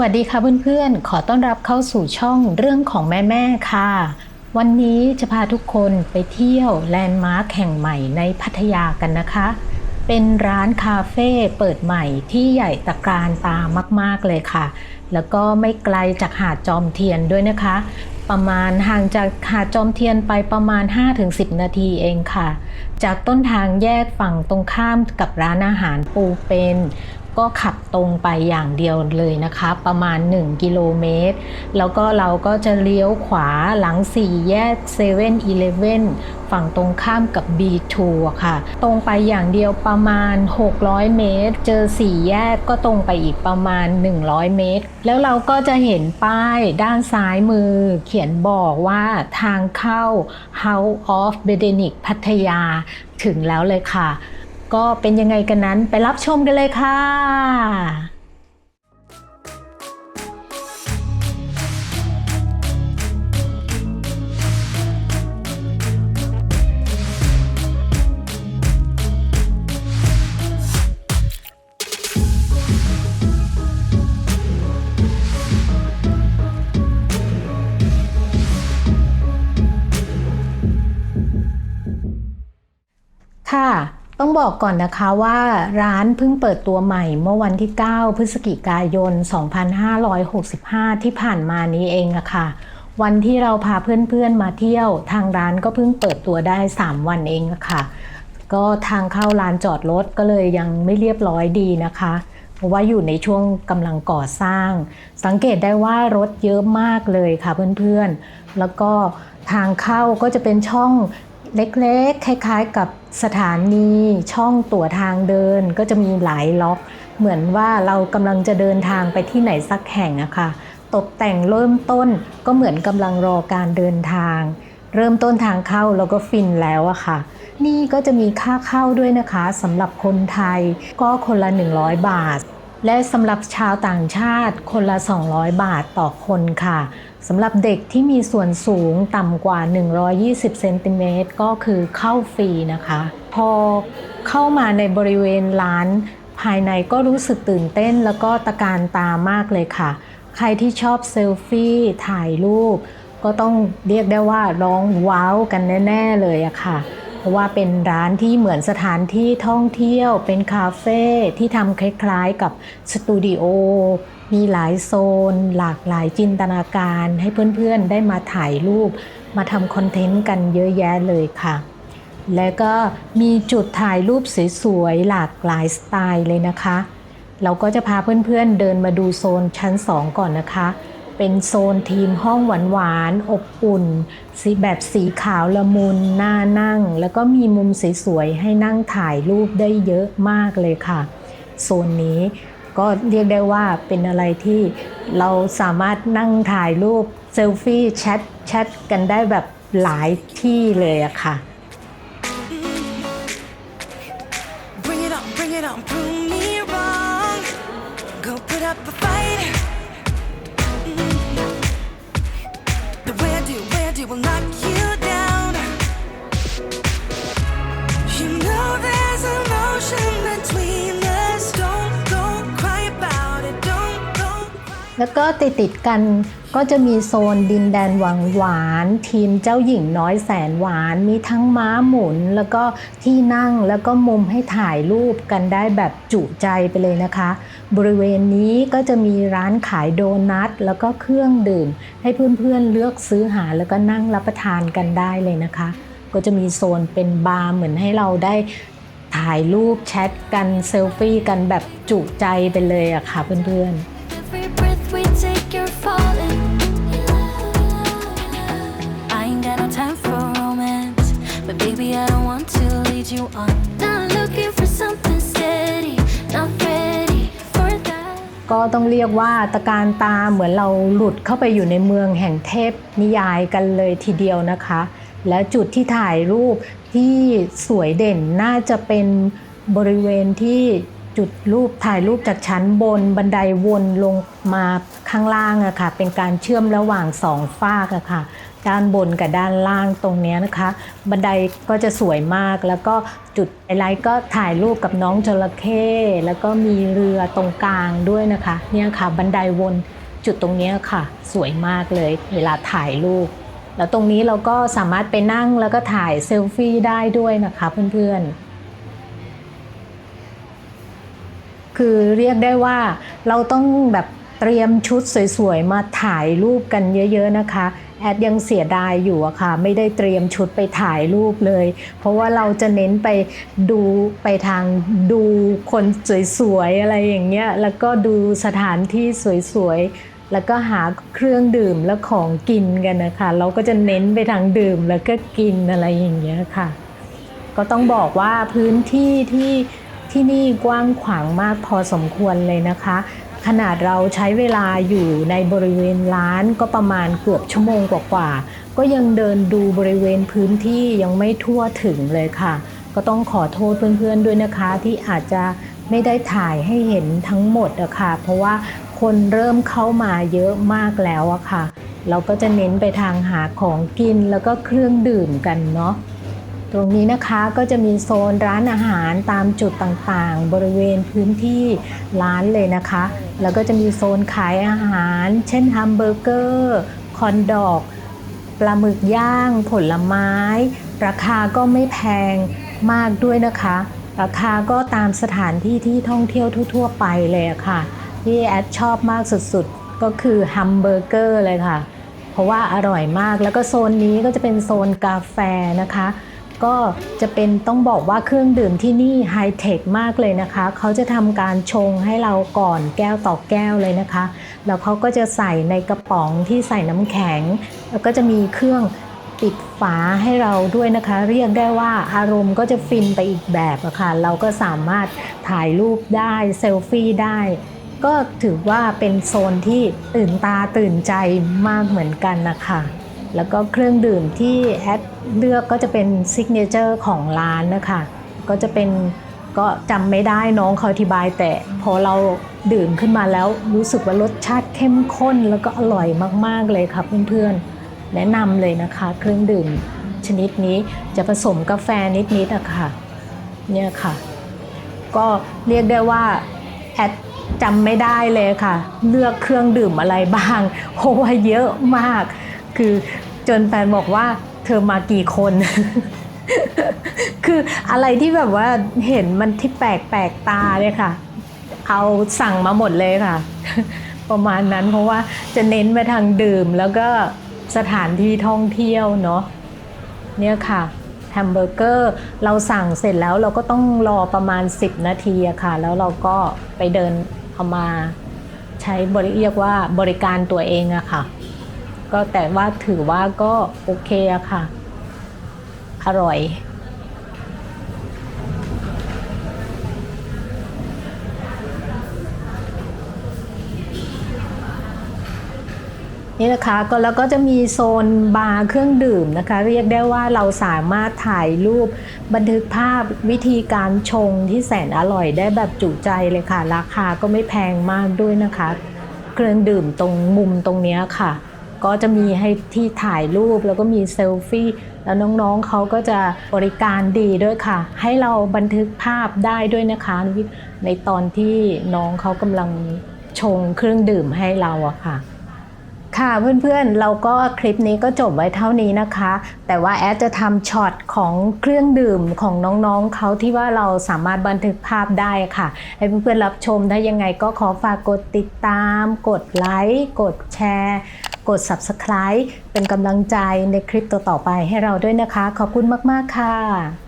วัสดีค่ะเพื่อนๆ ขอต้อนรับเข้าสู่ช่องเรื่องของแม่ๆค่ะ วันนี้จะพาทุกคนไปเที่ยวแลนด์มาร์คแห่งใหม่ในพัทยากันนะคะ เป็นร้านคาเฟ่เปิดใหม่ที่ใหญ่ตะการตามากๆเลยค่ะ แล้วก็ไม่ไกลจากหาดจอมเทียนด้วยนะคะ ประมาณห่างจากหาดจอมเทียนไปประมาณ 5-10 นาทีเองค่ะ จากต้นทางแยกฝั่งตรงข้ามกับร้านอาหารปูเป็น ก็ขับตรงไปอย่างเดียวเลยนะคะ ประมาณ 1 กิโลเมตร แล้วก็เราก็จะเลี้ยวขวาหลัง 4 แยก7 e เ e ่ e อฝั่งตรงข้ามกับ B2 ค่ะ ตรงไปอย่างเดียวประมาณ 600 เมตร เจอ 4 แยกก็ตรงไปอีกประมาณ 100 เมตร แล้วเราก็จะเห็นป้ายด้านซ้ายมือ เขียนบอกว่าทางเข้า House of b e d e n i c พัทยาถึงแล้วเลยค่ะ ก็เป็นยังไงกันนั้นไปรับชมกันเลยค่ะค่ะ ต้องบอกก่อนนะคะว่าร้านเพิ่งเปิดตัวใหม่เมื่อวันที่ 9 พฤศจิกายน 2565 ที่ผ่านมานี้เองอะค่ะ วันที่เราพาเพื่อนๆมาเที่ยวทางร้านก็เพิ่งเปิดตัวได้ 3 วันเองอะค่ะ ก็ทางเข้าลานจอดรถก็เลยยังไม่เรียบร้อยดีนะคะเพราะว่าอยู่ในช่วงกำลังก่อสร้าง สังเกตได้ว่ารถเยอะมากเลยค่ะเพื่อนๆ แล้วก็ทางเข้าก็จะเป็นช่อง เล็กๆ คล้ายๆ กับสถานีช่องตั๋วทางเดินก็จะมีหลายล็อก เหมือนว่าเรากำลังจะเดินทางไปที่ไหนสักแห่งอะค่ะ ตกแต่งเริ่มต้นก็เหมือนกำลังรอการเดินทาง เริ่มต้นทางเข้าแล้วก็ฟินแล้วอะค่ะ นี่ก็จะมีค่าเข้าด้วยนะคะสำหรับคนไทยก็คนละ 100 บาท และสำหรับชาวต่างชาติคนละ 200 บาทต่อคนค่ะ สำหรับเด็กที่มีส่วนสูงต่ำกว่า 120 เซนติเมตรก็คือเข้าฟรีนะคะ พอเข้ามาในบริเวณร้านภายในก็รู้สึกตื่นเต้นแล้วก็ตะการตามากเลยค่ะ ใครที่ชอบเซลฟี่ถ่ายรูป ก็ต้องเรียกได้ว่าร้องว้าวกันแน่ ๆ เลยอะค่ะ เพราะว่าเป็นร้านที่เหมือนสถานที่ท่องเที่ยว เป็นคาเฟ่ที่ทำคล้าย ๆ กับสตูดิโอ มีหลายโซน หลากหลายจินตนาการ ให้เพื่อนๆได้มาถ่ายรูป มาทำคอนเทนต์กันเยอะแยะเลยค่ะ และก็มีจุดถ่ายรูปสวยๆหลากหลายสไตล์เลยนะคะ เราก็จะพาเพื่อนๆเดินมาดูโซนชั้น 2 ก่อนนะคะ เป็นโซนทีมห้องหวานๆอบอุ่น สีแบบสีขาวละมุนน่านั่ง แล้วก็มีมุมสวยๆให้นั่งถ่ายรูปได้เยอะมากเลยค่ะ โซนนี้ ก็เรียกได้ว่าเป็นอะไรที่เราสามารถนั่งถ่ายรูปเซลฟี่แชทแชทกันได้แบบหลายที่เลยอะค่ะ Bring it on, bring it on, prove me wrong. Go put up a แล้วก็ติดติดกันก็จะมีโซนดินแดนหวังหวาน ทีมเจ้าหญิงน้อยแสนหวาน มีทั้งม้าหมุน แล้วก็ที่นั่งแล้วก็มุมให้ถ่ายรูปกันได้แบบจุใจไปเลยนะคะ บริเวณนี้ก็จะมีร้านขายโดนัทแล้วก็เครื่องดื่ม ให้เพื่อนๆเลือกซื้อหาแล้วก็นั่งรับประทานกันได้เลยนะคะ ก็จะมีโซนเป็นบาร์เหมือนให้เราได้ถ่ายรูปแชทกันเซลฟี่กันแบบจุใจไปเลยอะค่ะเพื่อนๆ ก็ต้องเรียกว่าตะการตาเหมือนเราหลุดเข้าไปอยู่ในเมืองแห่งเทพนิยายกันเลยทีเดียวนะคะ และจุดที่ถ่ายรูปที่สวยเด่นน่าจะเป็นบริเวณที่จุดรูปถ่ายรูปจากชั้นบนบันไดวนลงมาข้างล่างอะค่ะ เป็นการเชื่อมระหว่างสองฟากอะค่ะ ด้านบนกับด้านล่างตรงนี้นะคะ บันไดก็จะสวยมากแล้วก็จุดไฮไลท์ก็ถ่ายรูปกับน้องจระเข้แล้วก็มีเรือตรงกลางด้วยนะคะ เนี่ยค่ะ บันไดวนจุดตรงนี้ค่ะ สวยมากเลย เวลาถ่ายรูป แล้วตรงนี้เราก็สามารถไปนั่งแล้วก็ถ่ายเซลฟี่ได้ด้วยนะคะเพื่อนๆคือเรียกได้ว่าเราต้องแบบเตรียมชุดสวยๆ มาถ่ายรูปกันเยอะๆนะคะ แอดยังเสียดายอยู่อะค่ะ ไม่ได้เตรียมชุดไปถ่ายรูปเลย เพราะว่าเราจะเน้นไปดูไปทางดูคนสวยๆอะไรอย่างเงี้ยแล้วก็ดูสถานที่สวยๆแล้วก็หาเครื่องดื่มและของกินกันนะคะ เราก็จะเน้นไปทางดื่มแล้วก็กินอะไรอย่างเงี้ยค่ะ ก็ต้องบอกว่าพื้นที่ที่ที่นี่กว้างขวางมากพอสมควรเลยนะคะ ขนาดเราใช้เวลาอยู่ในบริเวณร้านก็ประมาณเกือบชั่วโมงกว่าๆก็ยังเดินดูบริเวณพื้นที่ยังไม่ทั่วถึงเลยค่ะ ก็ต้องขอโทษเพื่อนๆด้วยนะคะที่อาจจะไม่ได้ถ่ายให้เห็นทั้งหมดอะค่ะ เพราะว่าคนเริ่มเข้ามาเยอะมากแล้วอะค่ะ เราก็จะเน้นไปทางหาของกินแล้วก็เครื่องดื่มกันเนาะ ตรงนี้นะคะก็จะมีโซนร้านอาหารตามจุดต่างๆ บริเวณพื้นที่ร้านเลยนะคะ แล้วก็จะมีโซนขายอาหาร เช่นแฮมเบอร์เกอร์คอนดอกปลาหมึกย่าง ผลไม้ ราคาก็ไม่แพงมากด้วยนะคะ ราคาก็ตามสถานที่ที่ท่องเที่ยวทั่ว ๆ ไปเลยะค่ะ ที่แอดชอบมากสุดๆ ก็คือแฮมเบอร์เกอร์เลยค่ะ เพราะว่าอร่อยมากแล้วก็โซนนี้ก็จะเป็นโซนกาแฟนะคะ ก็จะเป็นต้องบอกว่าเครื่องดื่มที่นี่ไฮเทคมากเลยนะคะ เขาจะทำการชงให้เราก่อนแก้วต่อแก้วเลยนะคะ แล้วเขาก็จะใส่ในกระป๋องที่ใส่น้ำแข็ง แล้วก็จะมีเครื่องปิดฝาให้เราด้วยนะคะ เรียกได้ว่าอารมณ์ก็จะฟินไปอีกแบบอะค่ะ เราก็สามารถถ่ายรูปได้เซลฟี่ได้ ก็ถือว่าเป็นโซนที่ตื่นตาตื่นใจมากเหมือนกันนะคะ แล้วก็เครื่องดื่มที่แอดเลือกก็จะเป็นซิกเนเจอร์ของร้านนะคะก็จะเป็นก็จำไม่ได้น้องเขาอธิบายแต่พอเราดื่มขึ้นมาแล้วรู้สึกว่ารสชาติเข้มข้นแล้วก็อร่อยมากๆเลยค่ะเพื่อนๆแนะนำเลยนะคะ เครื่องดื่มชนิดนี้จะผสมกาแฟนิดๆอะค่ะเนี่ยค่ะ ก็เรียกได้ว่าแอดจำไม่ได้เลยค่ะ เลือกเครื่องดื่มอะไรบ้างเพราะว่าเยอะมาก คือ จนแฟนบอกว่าเธอมากี่คน คืออะไรที่แบบว่าเห็นมันที่แปลกแปลกตาเลยค่ะ เอาสั่งมาหมดเลยค่ะ ประมาณนั้นเพราะว่าจะเน้นไปทางดื่มแล้วก็สถานที่ท่องเที่ยวเนาะเนี่ยค่ะแฮมเบอร์เกอร์เราสั่งเสร็จแล้วเราก็ต้องรอประมาณ 10 นาทีอะค่ะ แล้วเราก็ไปเดินเอามาใช้บริเรียกว่าบริการตัวเองอะค่ะ ก็แต่ว่าถือว่าก็โอเคอะค่ะ อร่อย นี่นะคะก็แล้วก็จะมีโซนบาร์เครื่องดื่มนะคะ เรียกได้ว่าเราสามารถถ่ายรูปบันทึกภาพวิธีการชงที่แสนอร่อยได้แบบจุใจเลยค่ะ ราคาก็ไม่แพงมากด้วยนะคะ เครื่องดื่มตรงมุมตรงนี้ค่ะ ก็จะมีให้ที่ถ่ายรูปแล้วก็มีเซลฟี่แล้วน้องๆเขาก็จะบริการดีด้วยค่ะ ให้เราบันทึกภาพได้ด้วยนะคะในตอนที่น้องเขากำลังชงเครื่องดื่มให้เราอะค่ะค่ะเพื่อนๆเราก็คลิปนี้ก็จบไว้เท่านี้นะคะ แต่ว่าแอดจะทำช็อตของเครื่องดื่มของน้องๆเขาที่ว่าเราสามารถบันทึกภาพได้ค่ะ ให้เพื่อนๆรับชมถ้ายังไงก็ขอฝากกดติดตาม กดไลค์กดแชร์ กด Subscribe เป็นกำลังใจในคลิปต่อๆไปให้เราด้วยนะคะ ขอบคุณมาก ๆ ค่ะ